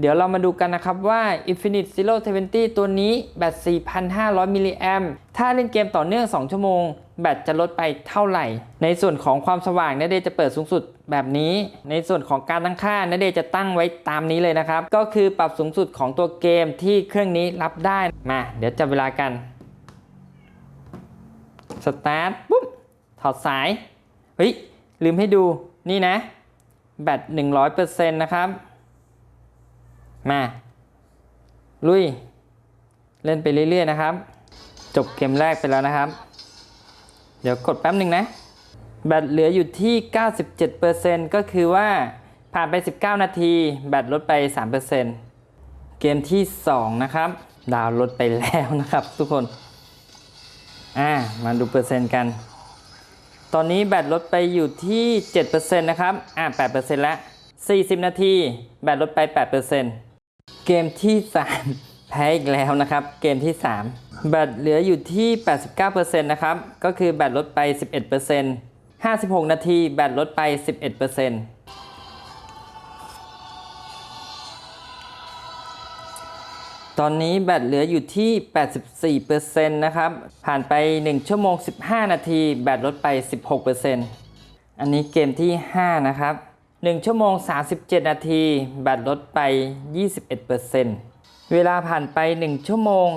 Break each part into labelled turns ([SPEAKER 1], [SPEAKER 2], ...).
[SPEAKER 1] เดี๋ยวเรามาดูกันนะครับว่า Infinite Zero 20ตัวนี้แบต 4,500 มิลลิแอมถ้าเล่นเกมต่อเนื่อง 2 ชั่วโมง แบตจะลดไปเท่าไหร่ ในส่วนของความสว่างนเดจะเปิดสูงสุดแบบนี้ ในส่วนของการตั้งค่านเดจะตั้งไว้ตามนี้เลยนะครับ ก็คือปรับสูงสุดของตัวเกมที่เครื่องนี้รับได้ มา เดี๋ยวจับเวลากัน สตาร์ทปุ๊บ ถอดสาย เฮ้ย ลืมให้ดู นี่นะ แบต 100%นะครับ มา ลุย เล่นไปเรื่อยๆนะครับ จบเกมแรกไปแล้วนะครับ เดี๋ยวกดแป๊บหนึ่งนะ แบตเหลืออยู่ที่ 97%ก็คือว่าผ่านไป 19 นาที แบตลดไป 3%เกมที่ 2 นะครับ ดาวลดไปแล้วนะครับ ทุกคน อ่า มาดูเปอร์เซ็นต์กัน ตอนนี้แบตลดไปอยู่ที่ 7%นะครับ อ่า8%แล้ว40 นาที แบตลดไป 8% เกมที่3แพ้อีกแล้วนะครับ เกมที่ 3 แบตเหลืออยู่ที่ 89%นะครับ ก็คือแบตลดไป 11% 56 นาทีแบตลดไป 11%ตอนนี้แบตเหลืออยู่ที่ 84%นะครับ ผ่านไป 1 ชั่วโมง 15 นาที แบตลดไป 16%อันนี้เกมที่ 5 นะครับ 1 ชั่วโมง 37 นาที แบตลดไป 21%เวลาผ่านไป 1 ชั่วโมง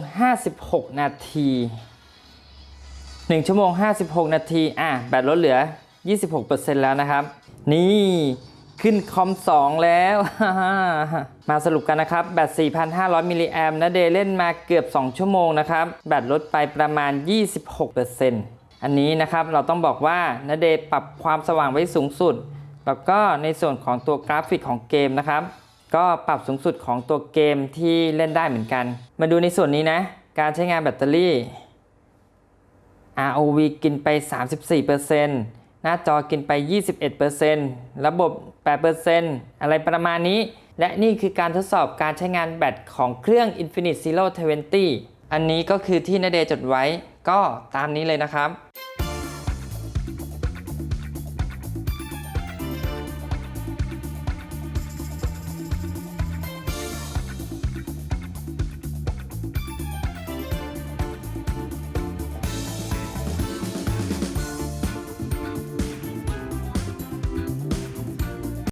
[SPEAKER 1] 56 นาที 1 ชั่วโมง 56 นาที อะ แบตลดเหลือ 26%แล้วนะครับ นี่ขึ้นคอม 2 แล้ว มาสรุปกันนะครับ แบต 4,500 มิลลิแอมนะเดย์เล่นมาเกือบ 2 ชั่วโมงนะครับ แบตลดไปประมาณ 26%อันนี้นะครับเราต้องบอกว่านะเดย์ปรับความสว่างไว้สูงสุด แล้วก็ในส่วนของตัวกราฟิกของเกมนะครับ ก็ปรับสูงสุดของตัวเกมที่เล่นได้เหมือนกัน มาดูในส่วนนี้นะ การใช้งานแบตเตอรี่ ROV กินไป 34%หน้าจอกินไป 21%ระบบ 8%อะไรประมาณนี้ และนี่คือการทดสอบการใช้งานแบตของเครื่อง Infinite Zero 20 อันนี้ก็คือที่นาเดย์จดไว้ก็ตามนี้เลยนะครับ